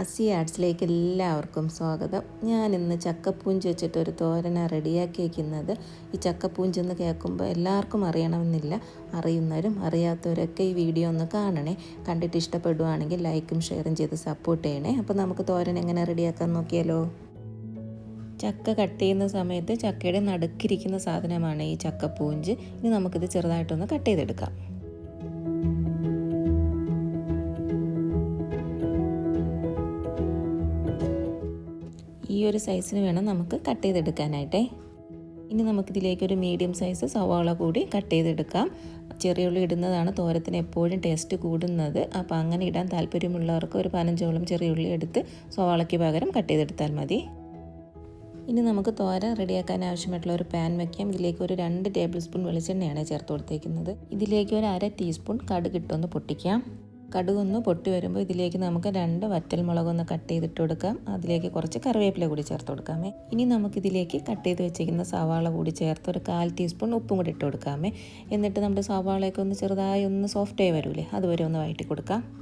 ആസി ആർട്സിലേക്ക് എല്ലാവർക്കും സ്വാഗതം. ഞാൻ ഇന്ന് ചക്കപ്പൂഞ്ച് വെച്ചിട്ട് ഒരു തോരന റെഡിയാക്കി വയ്ക്കുന്നത് ഈ ചക്കപ്പൂഞ്ച് എന്ന് കേൾക്കുമ്പോൾ എല്ലാവർക്കും അറിയണമെന്നില്ല. അറിയുന്നവരും അറിയാത്തവരൊക്കെ ഈ വീഡിയോ ഒന്ന് കാണണേ. കണ്ടിട്ട് ഇഷ്ടപ്പെടുവാണെങ്കിൽ ലൈക്കും ഷെയറും ചെയ്ത് സപ്പോർട്ട് ചെയ്യണേ. അപ്പോൾ നമുക്ക് തോരൻ എങ്ങനെ റെഡിയാക്കാൻ നോക്കിയാലോ? ചക്ക കട്ട് ചെയ്യുന്ന സമയത്ത് ചക്കയുടെ നടുക്കിരിക്കുന്ന സാധനമാണ് ഈ ചക്കപ്പൂഞ്ച്. ഇനി നമുക്കിത് ചെറുതായിട്ടൊന്ന് കട്ട് ചെയ്തെടുക്കാം. ഈ ഒരു സൈസിന് വേണം നമുക്ക് കട്ട് ചെയ്തെടുക്കാനായിട്ടേ. ഇനി നമുക്കിതിലേക്ക് ഒരു മീഡിയം സൈസ് സവാള കൂടി കട്ട് ചെയ്തെടുക്കാം. ചെറിയ ഉള്ളി ഇടുന്നതാണ് തോരത്തിന് എപ്പോഴും ടേസ്റ്റ് കൂടുന്നത്. അപ്പോൾ അങ്ങനെ ഇടാൻ താല്പര്യമുള്ളവർക്ക് ഒരു പതിനഞ്ചോളം ചെറിയ ഉള്ളി എടുത്ത് സവാളയ്ക്ക് പകരം കട്ട് ചെയ്തെടുത്താൽ മതി. ഇനി നമുക്ക് തോര റെഡിയാക്കാൻ ആവശ്യമായിട്ടുള്ള ഒരു പാൻ വയ്ക്കാം ഇതിലേക്ക് ഒരു രണ്ട് ടേബിൾ സ്പൂൺ വെളിച്ചെണ്ണയാണ് ചേർത്ത് കൊടുത്തേക്കുന്നത്. ഇതിലേക്ക് ഒരു അര ടീസ്പൂൺ കടുകിട്ടൊന്ന് പൊട്ടിക്കാം. കടുകൊന്ന് പൊട്ടി വരുമ്പോൾ ഇതിലേക്ക് നമുക്ക് രണ്ട് വറ്റൽ മുളകൊന്ന് കട്ട് ചെയ്തിട്ട് കൊടുക്കാം. അതിലേക്ക് കുറച്ച് കറിവേപ്പില കൂടി ചേർത്ത് കൊടുക്കാമേ. ഇനി നമുക്കിതിലേക്ക് കട്ട് ചെയ്ത് വെച്ചിരിക്കുന്ന സവാള കൂടി ചേർത്ത് ഒരു കാൽ ടീസ്പൂൺ ഉപ്പും കൂടി ഇട്ട് കൊടുക്കാമേ. എന്നിട്ട് നമ്മുടെ സവാളയൊക്കെ ഒന്ന് ചെറുതായി ഒന്ന് സോഫ്റ്റ് ആയി വരൂലേ അതുവരെ ഒന്ന് വഴറ്റി കൊടുക്കാം.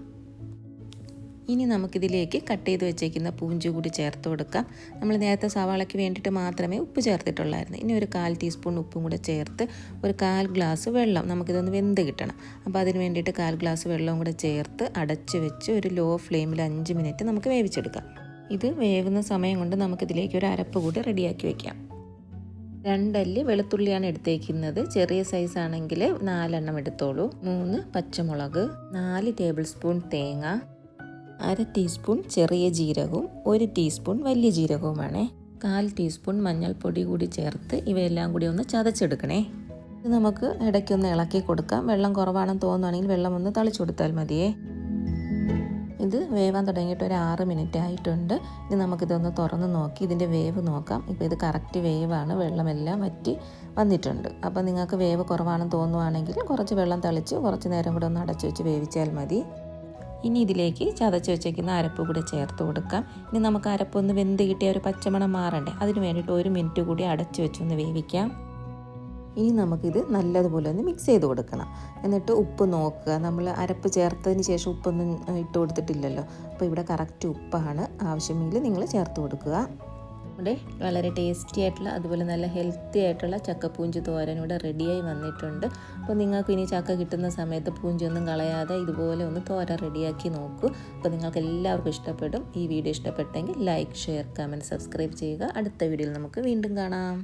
ഇനി നമുക്കിതിലേക്ക് കട്ട് ചെയ്ത് വെച്ചേക്കുന്ന പൂഞ്ചു കൂടി ചേർത്ത് കൊടുക്കാം. നമ്മൾ നേരത്തെ സവാളയ്ക്ക് വേണ്ടിയിട്ട് മാത്രമേ ഉപ്പ് ചേർത്തിട്ടുള്ളായിരുന്നു. ഇനി ഒരു കാൽ ടീസ്പൂൺ ഉപ്പും കൂടെ ചേർത്ത് ഒരു കാൽ ഗ്ലാസ് വെള്ളം നമുക്കിതൊന്ന് വെന്ത് കിട്ടണം. അപ്പോൾ അതിന് വേണ്ടിയിട്ട് കാൽ ഗ്ലാസ് വെള്ളവും കൂടെ ചേർത്ത് അടച്ച് വെച്ച് ഒരു ലോ ഫ്ലെയിമിൽ അഞ്ച് മിനിറ്റ് നമുക്ക് വേവിച്ചെടുക്കാം. ഇത് വേവുന്ന സമയം കൊണ്ട് നമുക്കിതിലേക്ക് ഒരു അരപ്പ് കൂടി റെഡിയാക്കി വെക്കാം. രണ്ടല്ലി വെളുത്തുള്ളിയാണ് എടുത്തേക്കുന്നത്. ചെറിയ സൈസ് ആണെങ്കിൽ നാലെണ്ണം എടുത്തോളൂ. മൂന്ന് പച്ചമുളക് നാല് ടേബിൾ സ്പൂൺ തേങ്ങ അര ടീസ്പൂൺ ചെറിയ ജീരകവും ഒരു ടീസ്പൂൺ വലിയ ജീരകവുമാണ്. കാൽ ടീസ്പൂൺ മഞ്ഞൾപ്പൊടി കൂടി ചേർത്ത് ഇവയെല്ലാം കൂടി ഒന്ന് ചതച്ചെടുക്കണേ. ഇത് നമുക്ക് ഇടയ്ക്കൊന്ന് ഇളക്കി കൊടുക്കാം. വെള്ളം കുറവാണെന്ന് തോന്നുകയാണെങ്കിൽ വെള്ളം ഒന്ന് തളിച്ചു കൊടുത്താൽ മതിയേ. ഇത് വേവാൻ തുടങ്ങിയിട്ട് ഒരു ആറ് മിനിറ്റ് ആയിട്ടുണ്ട്. ഇനി നമുക്കിതൊന്ന് തുറന്ന് നോക്കി ഇതിന്റെ വേവ് നോക്കാം. ഇപ്പോൾ ഇത് കറക്റ്റ് വേവാണ്. വെള്ളമെല്ലാം വറ്റി വന്നിട്ടുണ്ട്. അപ്പോൾ നിങ്ങൾക്ക് വേവ് കുറവാണെന്ന് തോന്നുവാണെങ്കിൽ കുറച്ച് വെള്ളം തളിച്ച് കുറച്ച് നേരം കൂടെ ഒന്ന് അടച്ചു വെച്ച് വേവിച്ചാൽ മതി. ഇനി ഇതിലേക്ക് ചതച്ച് വെച്ചേക്കുന്ന അരപ്പ് കൂടെ ചേർത്ത് കൊടുക്കാം. ഇനി നമുക്ക് അരപ്പൊന്ന് വെന്ത് കിട്ടിയ ഒരു പച്ചമണം മാറണ്ടേ? അതിന് വേണ്ടിയിട്ട് ഒരു മിനിറ്റ് കൂടി അടച്ചു വെച്ചൊന്ന് വേവിക്കാം. ഇനി നമുക്കിത് നല്ലതുപോലെ ഒന്ന് മിക്സ് ചെയ്ത് കൊടുക്കണം. എന്നിട്ട് ഉപ്പ് നോക്കുക. നമ്മൾ അരപ്പ് ചേർത്തതിന് ശേഷം ഉപ്പൊന്നും ഇട്ട് കൊടുത്തിട്ടില്ലല്ലോ. അപ്പോൾ ഇവിടെ കറക്റ്റ് ഉപ്പാണ്. ആവശ്യമെങ്കിൽ നിങ്ങൾ ചേർത്ത് കൊടുക്കുക. ഇവിടെ വളരെ ടേസ്റ്റി ആയിട്ടുള്ള അതുപോലെ നല്ല ഹെൽത്തി ആയിട്ടുള്ള ചക്കപ്പൂഞ്ച് തോരൻ ഇവിടെ റെഡിയായി വന്നിട്ടുണ്ട്. അപ്പോൾ നിങ്ങൾക്ക് ഇനി ചക്ക കിട്ടുന്ന സമയത്ത് പൂഞ്ചൊന്നും കളയാതെ ഇതുപോലെ ഒന്ന് തോര റെഡിയാക്കി നോക്കൂ. അപ്പോൾ നിങ്ങൾക്ക് എല്ലാവർക്കും ഇഷ്ടപ്പെടും. ഈ വീഡിയോ ഇഷ്ടപ്പെട്ടെങ്കിൽ ലൈക്ക് ഷെയർ കമന്റ് സബ്സ്ക്രൈബ് ചെയ്യുക. അടുത്ത വീഡിയോയിൽ നമുക്ക് വീണ്ടും കാണാം.